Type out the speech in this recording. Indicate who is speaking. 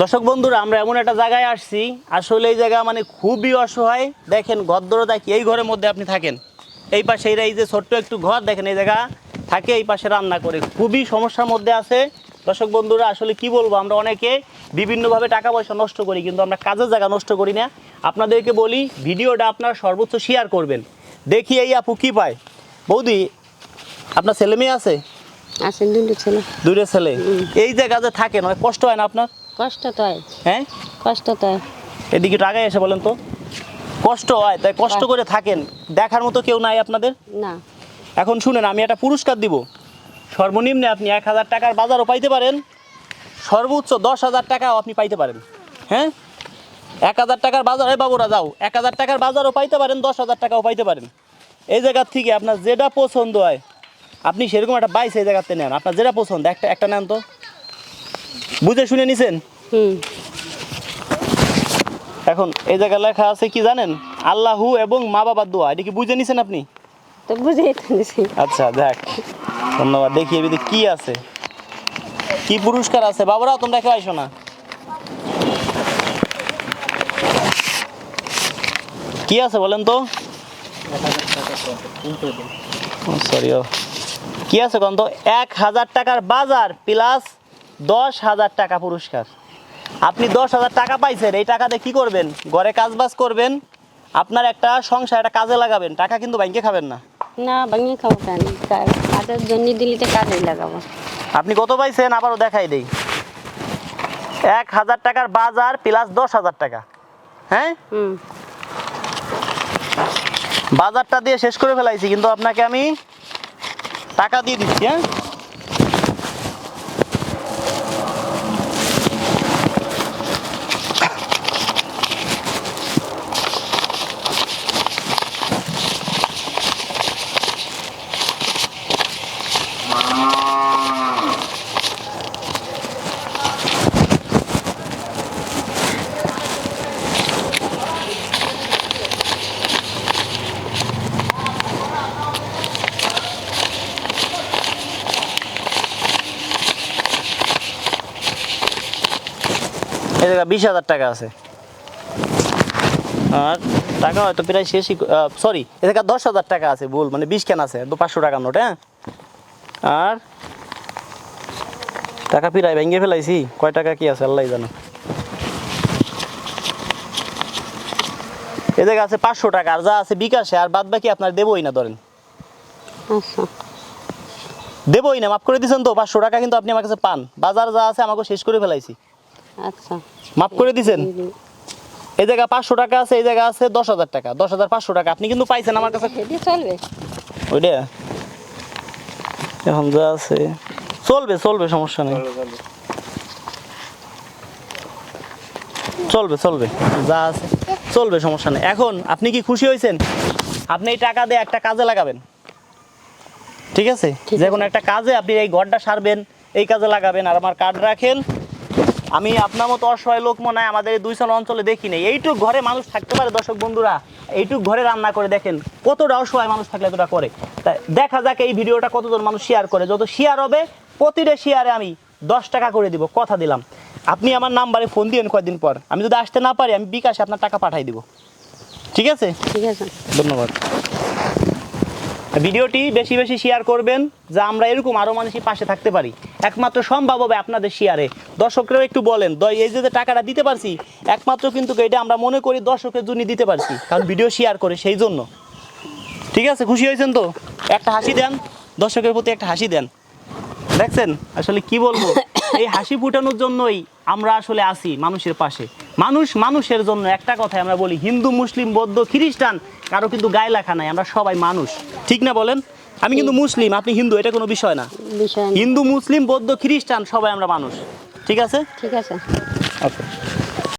Speaker 1: দর্শক বন্ধুরা আমরা এমন একটা জায়গায় আসছি। আসলে এই জায়গা মানে খুবই অসহায়। দেখেন গদ্দরতা কি এই ঘরের মধ্যে আপনি থাকেন। এই পাশে এরা এই যে ছোট্ট একটু ঘর দেখেন এই জায়গা থাকে এই পাশে রান্না করে। খুবই সমস্যার মধ্যে আছে। দর্শক বন্ধুরা আসলে কি বলব আমরা অনেকে বিভিন্নভাবে টাকা পয়সা নষ্ট করি কিন্তু আমরা কাজের জায়গা নষ্ট করি না। আপনাদেরকে বলি ভিডিওটা আপনারা সর্বোচ্চ শেয়ার করবেন। দেখি এই আপু কি পায়। বৌদি আপনার ছেলে মেয়ে আছে?
Speaker 2: আসেন দুটো ছেলে।
Speaker 1: দূরে ছেলে। এই জায়গাতে থাকেন অনেক কষ্ট হয় না আপনার?
Speaker 2: কষ্ট তো হয়।
Speaker 1: হ্যাঁ?
Speaker 2: কষ্ট তো হয়।
Speaker 1: এদিকে একটু এসে বলেন তো। কষ্ট হয় তাই কষ্ট করে থাকেন। দেখার মতো কেউ নাই আপনাদের?
Speaker 2: না।
Speaker 1: এখন শুনেন আমি একটা পুরস্কার দিব। সর্বনিম্নে আপনি এক হাজার টাকার বাজারও পাইতে পারেন। সর্বোচ্চ দশ হাজার টাকাও আপনি পাইতে পারেন। হ্যাঁ? এক হাজার টাকার বাজার এই বাবুরা যাও। এক হাজার টাকার বাজারও পাইতে পারেন দশ হাজার টাকাও পাইতে পারেন। এই জায়গার থেকে আপনার যেটা পছন্দ হয় আপনি সেরকম একটা বাইস এই জায়গাতে নেন। আপনার যেটা পছন্দ একটা একটা নেন তো। বুঝে শুনে নিছেন? এখন এই জায়গায় লেখা আছে কি জানেন? আল্লাহু এবং মা বাবার দোয়া। এটা কি বুঝে নিছেন আপনি?
Speaker 2: তো নিছি।
Speaker 1: আচ্ছা দেখ ধন্যবাদ। দেখি এবিতে কি আছে। কি পুরস্কার আছে? বাবারাও তোমরা কেউ আইসো না। কি আছে বলেন তো? সরি কি আছে কোন তো? এক হাজার টাকার বাজার প্লাস দশ হাজার টাকা পুরস্কার। আপনি দশ হাজার টাকা পাইছেন এই টাকাতে কি করবেন? ঘরে কাজ বাজ করবেন আপনার একটা সংসার একটা কাজে লাগাবেন। টাকা কিন্তু ব্যাংকে খাবেন না।
Speaker 2: না ভাঙিয়ে খাব কেন? কাজের জন্য দিলে তো কাজেই লাগাবো।
Speaker 1: আপনি কত পাইছেন? আবারও দেখাই দেই। এক হাজার টাকার বাজার প্লাস দশ হাজার টাকা। হ্যাঁ? বাজারটা দিয়ে শেষ করে ফেলাইছি কিন্তু আপনাকে আমি টাকা দিয়ে দিচ্ছি হ্যাঁ? এই জায়গা বিশ হাজার টাকা আছে। আর টাকা হয়তো প্রায় শেষই সরি এ জায়গা দশ হাজার টাকা আছে ভুল মানে বিশ কেন আছে পাঁচশো টাকার নোট হ্যাঁ? আর টাকা প্রায় ভেঙে ফেলাইছি কয় টাকা কি আছে আল্লাহ জানো। এ জায়গা আছে পাঁচশো টাকা আর যা আছে বিকাশে আর বাদ বাকি আপনার দেবই না ধরেন।
Speaker 2: আচ্ছা।
Speaker 1: দেবই না মাফ করে দিয়েছেন তো পাঁচশো টাকা কিন্তু আপনি আমার কাছে পান। বাজার যা আছে আমাকে শেষ করে ফেলাইছি।
Speaker 2: আচ্ছা।
Speaker 1: মাফ করে দিছেন? এই জায়গা পাঁচশো টাকা আছে এই জায়গা আছে দশ হাজার টাকা। দশ হাজার পাঁচশো টাকা। আপনি কিন্তু পাইছেন আমার কাছে।
Speaker 2: চলবে।
Speaker 1: ওইটা? এখন যা আছে। চলবে চলবে সমস্যা নেই। চলবে চলবে। যা আছে চলবে সমস্যা নেই। এখন আপনি কি খুশি হয়েছেন? আপনি এই টাকা দিয়ে একটা কাজে লাগাবেন। ঠিক আছে? যে কোনো একটা কাজে আপনি এই ঘরটা সারবেন এই কাজে লাগাবেন। আর আমার কার্ড রাখেন। আমি আপনার মতো অসহায় লোক মনে হয় আমাদের এই দুই সাল অঞ্চলে দেখি নেই। এইটুক ঘরে মানুষ থাকতে পারে দর্শক বন্ধুরা। এইটুক ঘরে রান্না করে দেখেন কতটা অসহায় মানুষ থাকলে এতটা করে। তাই দেখা যাক এই ভিডিওটা কতজন মানুষ শেয়ার করে। যত শেয়ার হবে প্রতিটা শেয়ারে আমি দশ টাকা করে দিব কথা দিলাম। আপনি আমার নাম্বারে ফোন দিয়েন কয়েকদিন পর। আমি যদি আসতে না পারি আমি বিকাশে আপনার টাকা পাঠাই দিব। ঠিক আছে?
Speaker 2: ঠিক আছে।
Speaker 1: ধন্যবাদ। ভিডিওটি বেশি বেশি শেয়ার করবেন যা আমরা এরকম আরও মানুষই পাশে থাকতে পারি। একমাত্র সম্ভব হবে আপনাদের শেয়ারে দর্শকরাও একটু বলেন এই যে টাকাটা দিতে পারছি, একমাত্র কিন্তু এটা আমরা মনে করি দর্শকের জন্য দিতে পারছি, কারণ ভিডিও শেয়ার করে সেই জন্য। ঠিক আছে, খুশি হয়েছেন তো? একটা হাসি দেন, দর্শকের প্রতি একটা হাসি দেন। দেখছেন, আসলে কি বলব? এই হাসি ফুটানোর জন্যই আমরা আসলে আসি মানুষের পাশে। মানুষ মানুষের জন্য একটা কথাই আমরা বলি, হিন্দু, মুসলিম, বৌদ্ধ, খ্রিস্টান, কারও কিন্তু গায়ে লেখা নাই, আমরা সবাই মানুষ। ঠিক না বলেন? আমি কিন্তু মুসলিম আপনি হিন্দু এটা কোনো
Speaker 2: বিষয় না।
Speaker 1: হিন্দু মুসলিম বৌদ্ধ খ্রিস্টান সবাই আমরা মানুষ। ঠিক আছে?
Speaker 2: ঠিক আছে।
Speaker 1: ওকে